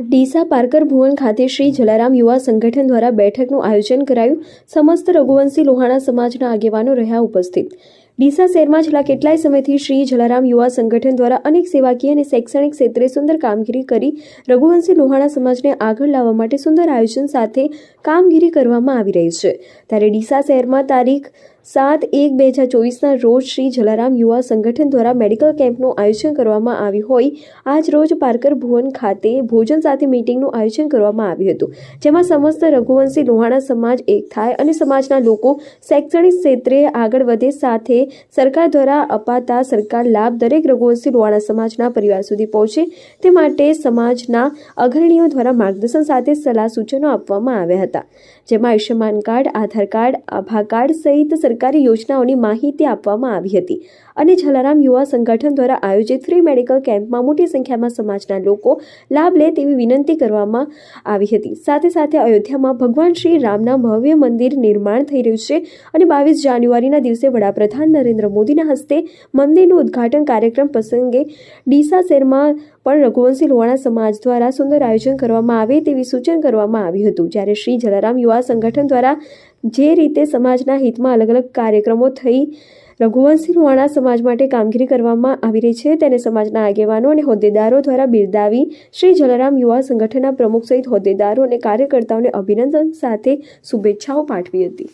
Deesa Parker ભુવન ખાતે શ્રી જલારામ યુવા સંગઠન દ્વારા બેઠકનું આયોજન કરાયું. સમસ્ત રઘુવંશી લોહાણા સમાજના આગેવાનો રહ્યા ઉપસ્થિત. ડીસા શહેરમાં છેલ્લા કેટલાય સમયથી શ્રી જલારામ યુવા સંગઠન દ્વારા અનેક સેવાકીય અને શૈક્ષણિક ક્ષેત્રે સુંદર કામગીરી કરી રઘુવંશી લોહાણા સમાજને આગળ લાવવા માટે સુંદર આયોજન સાથે કામગીરી કરવામાં આવી રહી છે. ત્યારે ડીસા શહેરમાં તારીખ સાત એક બે હજાર ચોવીસના રોજ શ્રી જલારામ યુવા સંગઠન દ્વારા મેડિકલ કેમ્પનું આયોજન કરવામાં આવ્યું હોય. આજ રોજ પાર્કર ભુવન ખાતે ભોજન સાથે મીટિંગનું આયોજન કરવામાં આવ્યું હતું, જેમાં સમસ્ત રઘુવંશી લોહાણા સમાજ એક થાય અને સમાજના લોકો શૈક્ષણિક ક્ષેત્રે આગળ વધે સાથે સરકાર દ્વારા અપાતા સરકાર લાભ દરેક રઘુવંશી લોહાણા સમાજના પરિવાર સુધી પહોંચે તે માટે સમાજના અગ્રણીઓ દ્વારા માર્ગદર્શન સાથે સલાહ સૂચનો આપવામાં આવ્યા હતા. જેમાં Ayushman card, Aadhaar card, Abha card સહિત સરકારી યોજનાઓની માહિતી આપવામાં આવી હતી અને જલારામ યુવા સંગઠન દ્વારા આયોજિત ફ્રી મેડિકલ કેમ્પમાં મોટી સંખ્યામાં સમાજના લોકો લાભ લે તેવી વિનંતી કરવામાં આવી હતી. સાથે સાથે અયોધ્યામાં ભગવાન શ્રી રામના ભવ્ય મંદિર નિર્માણ થઈ રહ્યું છે અને બાવીસ જાન્યુઆરીના દિવસે વડાપ્રધાન નરેન્દ્ર મોદીના હસ્તે મંદિરનું ઉદ્ઘાટન કાર્યક્રમ પ્રસંગે ડીસા શહેરમાં પણ રઘુવંશી લોહાણા સમાજ દ્વારા સુંદર આયોજન કરવામાં આવે તેવી સૂચન કરવામાં આવ્યું હતું. જ્યારે શ્રી જલારામ યુવા સંગઠન દ્વારા જે રીતે સમાજના હિતમાં અલગ અલગ કાર્યક્રમો થઈ રઘુવંશી લોહાણા સમાજ માટે કામગીરી કરવામાં આવી રહી છે, તેને સમાજના આગેવાનો અને હોદ્દેદારો દ્વારા બિરદાવી શ્રી જલારામ યુવા સંગઠનના પ્રમુખ સહિત હોદ્દેદારો અને કાર્યકર્તાઓને અભિનંદન સાથે શુભેચ્છાઓ પાઠવી હતી.